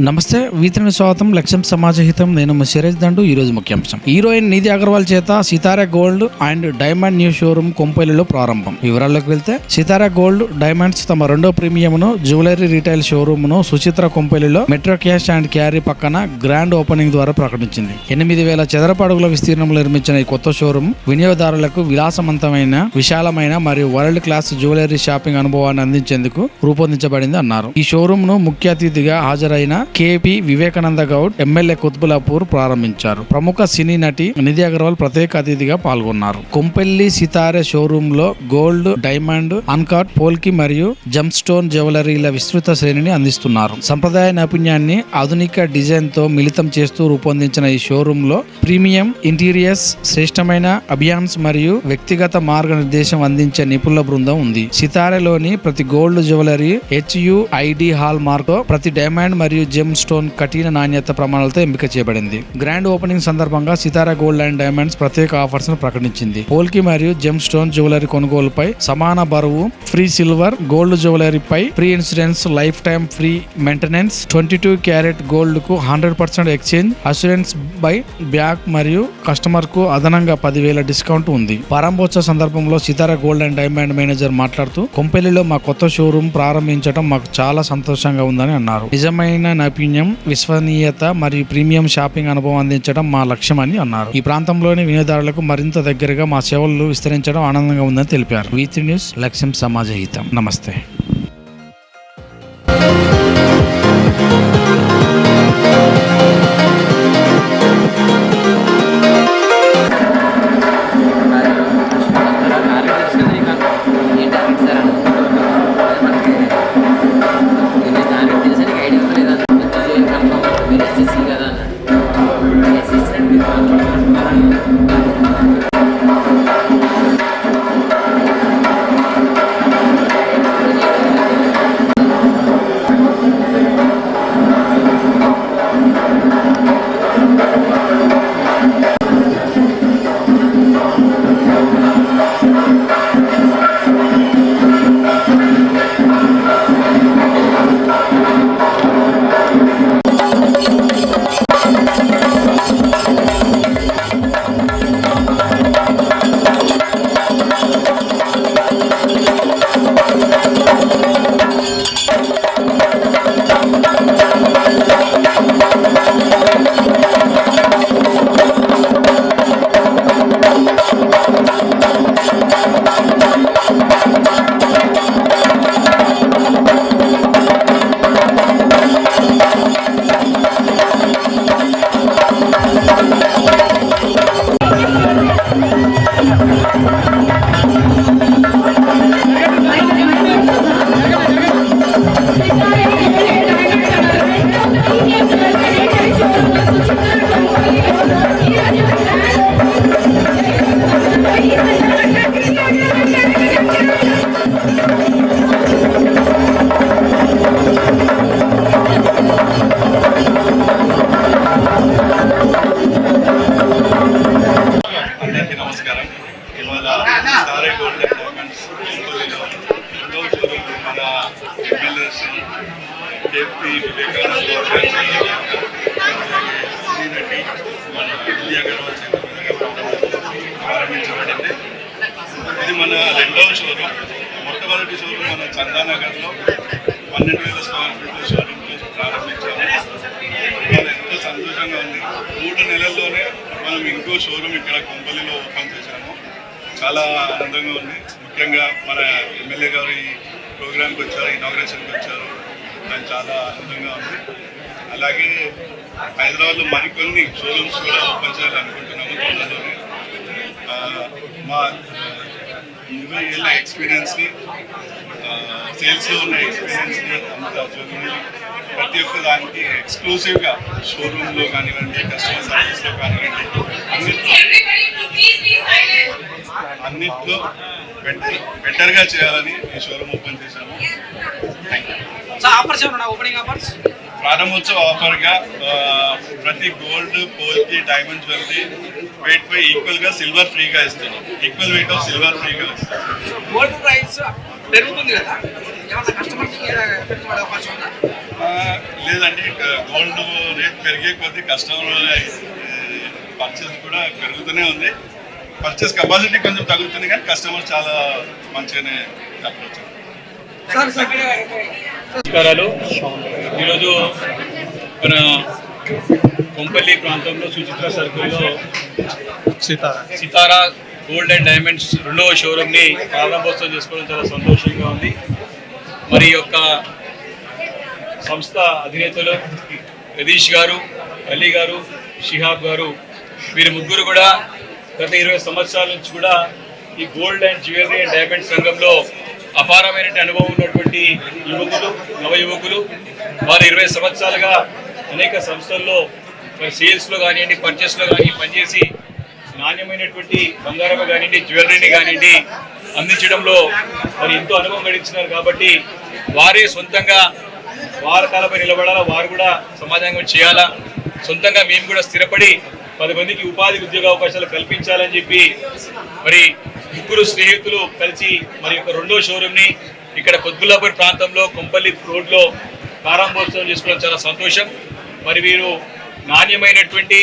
నమస్తే వీతిని స్వాగతం. లక్ష్యం సమాజహితం. నేను సిరేజ్ దండు. ఈరోజు ముఖ్యాంశం. హీరోయిన్ నిధి అగర్వాల్ చేత Sitara gold and diamond new showroom కొంపల్లిలో ప్రారంభం. వివరాల్లోకి వెళ్తే సితారా గోల్డ్ డైమండ్స్ తమ రెండో ప్రీమియంను జ్యువెలరీ రీటైల్ షోరూమ్ను సుచిత్ర కొంపల్లిలో మెట్రో క్యాష్ అండ్ క్యారీ పక్కన గ్రాండ్ ఓపెనింగ్ ద్వారా ప్రకటించింది. ఎనిమిది వేల చదరపు అడుగుల విస్తీర్ణంలో నిర్మించిన ఈ కొత్త షోరూమ్ వినియోగదారులకు విలాసవంతమైన విశాలమైన మరియు వరల్డ్ క్లాస్ జ్యువెలరీ షాపింగ్ అనుభవాన్ని అందించేందుకు రూపొందించబడింది అన్నారు. ఈ షోరూమ్ను ముఖ్య అతిథిగా హాజరైన కేపి వివేకానంద గౌడ్ ఎమ్మెల్యే కుత్బులాపూర్ ప్రారంభించారు. ప్రముఖ సినీ నటి నిధి అగర్వాల్ ప్రత్యేక అతిథిగా పాల్గొన్నారు. కొంపెల్లి సితారే షోరూమ్లో గోల్డ్ డైమండ్ అన్కాట్ పోల్కి మరియు జంప్ స్టోన్ జ్యువెలరీల విస్తృత శ్రేణిని అందిస్తున్నారు. సంప్రదాయ నైపుణ్యాన్ని ఆధునిక డిజైన్తో మిళితం చేస్తూ రూపొందించిన ఈ షోరూమ్లో ప్రీమియం ఇంటీరియర్స్ శ్రేష్టమైన అభియాన్స్ మరియు వ్యక్తిగత మార్గనిర్దేశం అందించే నిపుణుల బృందం ఉంది. సితారెలోని ప్రతి gold jewellery HUID hallmark ప్రతి డైమండ్ మరియు జెమ్ స్టోన్ కఠిన నాణ్యత ప్రమాణాలతో ఎంపిక చేయబడింది. గ్రాండ్ ఓపెనింగ్ సందర్భంగా సితారా గోల్డ్ అండ్ డైమండ్స్ ప్రత్యేక ఆఫర్స్ను ప్రకటించింది. పోల్కి మరియు జెమ్ స్టోన్ జ్యువెలరీ కొనుగోలుపై సమాన బరువు free silver gold జ్యువెలరీపై free insurance life time free maintenance twenty two carat గోల్డ్కు hundred percent exchange assurance buy back మరియు కస్టమర్కు అదనంగా పదివేల డిస్కౌంట్ ఉంది. ప్రారంభోత్సవ సందర్భంలో Sitara gold and diamond manager మాట్లాడుతూ కొంపెల్లిలో మా కొత్త షోరూమ్ ప్రారంభించడం మాకు చాలా సంతోషంగా ఉందని అన్నారు. నిజమైన నైపుణ్యం విశ్వసనీయత మరియు ప్రీమియం షాపింగ్ అనుభవం అందించడం మా లక్ష్యమని అన్నారు. ఈ ప్రాంతంలోని వినియోగదారులకు మరింత దగ్గరగా మా సేవలు విస్తరించడం ఆనందంగా ఉందని తెలిపారు. వీతి న్యూస్ లక్ష్యం సమాజ హితం. నమస్తే. ఇవాళ సారే గోల్డ్ మన ఎమ్మెల్యేస్ ఎంపీ వివేకానంద గౌడ్ మన విజయ అగర్వాల్ ప్రారంభించబడింది. ఇది మన రెండవ షోరూమ్ మొట్టమొదటి షోరూమ్ మన చందానగర్లో పన్నెండు వేల స్క్వేర్ ఫీట్ షోరూమ్తో ప్రారంభించాము. ఎంతో సంతోషంగా ఉంది. మూడు నెలల్లోనే మనం ఇంకో షోరూమ్ ఇక్కడ కొంపల్లిలో ఓపెన్ చేశాము. చాలా ఆనందంగా ఉంది. ముఖ్యంగా మన ఎమ్మెల్యే గారు ఈ ప్రోగ్రామ్కి వచ్చారు ఇనాగ్రేషన్కి వచ్చారు. నాకు చాలా ఆనందంగా ఉంది. అలాగే హైదరాబాద్లో మరికొన్ని షోరూమ్స్ కూడా ఓపెన్ చేయాలనుకుంటున్నాము తొందరలోనే. మా ఇరవై ఏళ్ళ ఎక్స్పీరియన్స్ని సేల్స్లో ఉన్న ఎక్స్పీరియన్స్ని అంత చదువుని ప్రతి ఒక్క దానికి ఎక్స్క్లూసివ్గా షోరూంలో కానివ్వండి కస్టమర్ సర్వీస్లో కానివ్వండి అన్నిట్లో అన్నిట్లో బెటర్ బెటర్గా చేయాలని ఈ షోరూమ్ ఓపెన్ చేశాము. ప్రారంభోత్సవ ఆఫర్గా ప్రతి gold polki diamond jewellery weight పై ఈక్వల్గా సిల్వర్ ఫ్రీగా ఇస్తున్నాం. ఈక్వల్ వెయిట్ ఆఫ్ సిల్వర్ ఫ్రీగా ఇస్తున్నాం. గోల్డ్ ప్రైస్ పెరుగుతుంది కదా? కస్టమర్స్ లేదండి. గోల్డ్ రేట్ పెరిగే కొద్దీ కస్టమర్ పర్చేస్ కూడా పెరుగుతూనే ఉంది. పర్చేస్ కెపాసిటీ కొంచెం తగ్గుతుంది కానీ కస్టమర్ చాలా మంచిగానే అప్రోచ్ నమస్కారాలు. ఈరోజు మన కొంపల్లి ప్రాంతంలో సుచిత్ర సర్కిల్లో సితారా. గోల్డ్ అండ్ డైమండ్స్ రెండవ షోరూమ్ని ప్రారంభోత్సవం చేసుకోవడం చాలా సంతోషంగా ఉంది. మరి యొక్క సంస్థ అధినేతలు యతీష్ గారు అలీ గారు షిహాబ్ గారు వీరు ముగ్గురు కూడా గత ఇరవై సంవత్సరాల నుంచి కూడా ఈ gold and jewellery and diamonds రంగంలో అపారమైన అనుభవం ఉన్నటువంటి యువకులు నవ యువకులు. వారు ఇరవై సంవత్సరాలుగా అనేక సంస్థల్లో మరి సేల్స్లో కానివ్వండి పర్చేస్లో కానీ పనిచేసి నాణ్యమైనటువంటి బంగారం కానివ్వండి జ్యువెలరీని కానివ్వండి అందించడంలో మరి ఎంతో అనుభవం గడించినారు కాబట్టి వారే సొంతంగా వారి కాలపై నిలబడాలా? వారు కూడా సమాజంగా చేయాలా? సొంతంగా మేము కూడా స్థిరపడి పది మందికి ఉపాధి ఉద్యోగ అవకాశాలు కల్పించాలని చెప్పి మరి ముగ్గురు స్నేహితులు కలిసి మరి యొక్క రెండో షోరూమ్ని ఇక్కడ కొద్దులాపూర్ ప్రాంతంలో కొంపల్లి రోడ్లో ప్రారంభోత్సవం చేసుకోవడం చాలా సంతోషం. మరి వీరు నాణ్యమైనటువంటి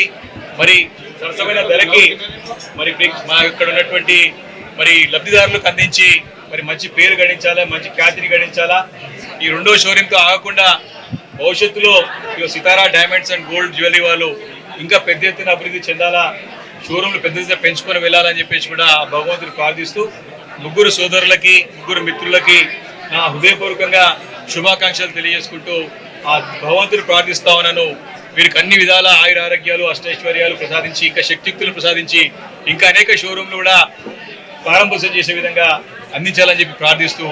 మరి సరసమైన ధరకి మరి మా ఇక్కడ ఉన్నటువంటి మరి లబ్ధిదారులకు అందించి మరి మంచి పేరు గడించాలా మంచి ఖ్యాతిని గడించాలా? ఈ రెండో షోరూమ్తో ఆగకుండా భవిష్యత్తులో Sitara diamonds and gold jewellery వాళ్ళు ఇంకా పెద్ద ఎత్తున అభివృద్ధి చెందాలా షోరూమ్లు పెద్ద ఎత్తున పెంచుకొని వెళ్ళాలని చెప్పేసి కూడా భగవంతుడు ప్రార్థిస్తూ ముగ్గురు సోదరులకి ముగ్గురు మిత్రులకి నా హృదయపూర్వకంగా శుభాకాంక్షలు తెలియజేసుకుంటూ ఆ భగవంతుని ప్రార్థిస్తా ఉన్నాను. వీరికి అన్ని విధాల ఆయుర ఆరోగ్యాలు అష్టైశ్వర్యాలు ప్రసాదించి ఇంకా శక్తియుక్తులు ప్రసాదించి ఇంకా అనేక షోరూమ్లు కూడా ప్రారంభోత్సవం చేసే విధంగా అందించాలని చెప్పి ప్రార్థిస్తూ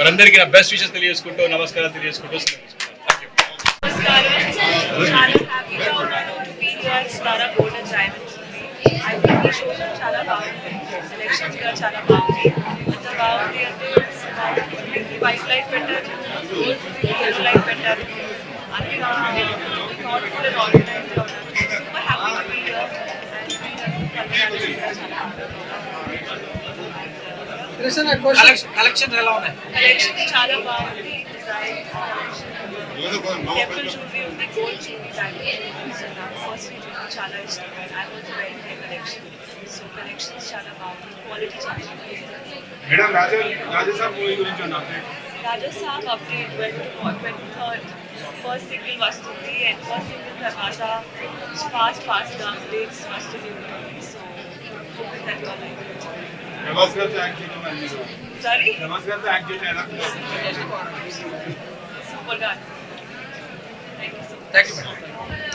వారందరికీ నా బెస్ట్ విషెస్ తెలియజేసుకుంటూ నమస్కారాలు తెలియజేసుకుంటూ సెలవు తీసుకుంటాను. Thank you. నమస్కారం చాలా హ్యాపీగా ఉన్నాను to be here Sitara gold and diamonds I think ఈ షోరూమ్ చాలా బాగుంది సెలెక్షన్స్ కూడా చాలా బాగుంది ఎంత బాగుంది అంటే వైట్ లైట్ పెట్టారు గోల్డ్ లైట్ పెట్టారు అన్ని థాట్ఫుల్ అండ్ ఆర్గనైజ్గా ఉన్నారు super happy to be here collection collection ఎలా ఉన్నాయి కలెక్షన్స్ చాలా బాగుంది డిజైన్ టెంపుల్ జ్యువెలరీ ఉంది గోల్డ్ జ్యువెలరీ డైమండ్ సో నాకు పర్సనల్ జ్యువెలరీ చాలా ఇష్టం I was very my collection so collections చాలా బాగుంది క్వాలిటీ చాలా బాగుంది మేడం రాజా రాజా సాబ్ మూవీ గురించి ఉన్న Raja Saab update twenty twenty third first single వస్తుంది అండ్ ఫస్ట్ సింగిల్ తర్వాత ఫాస్ట్ ఫాస్ట్గా అప్డేట్స్ వస్తుంది ఉంటుంది సో దట్ ఆల్ ప్రభాస్ గారితో యాక్ట్ చేయడం అని మీరు సారీ ప్రభాస్ గారితో యాక్ట్ చేయడం ఎలా సూపర్గా thank you so much thank you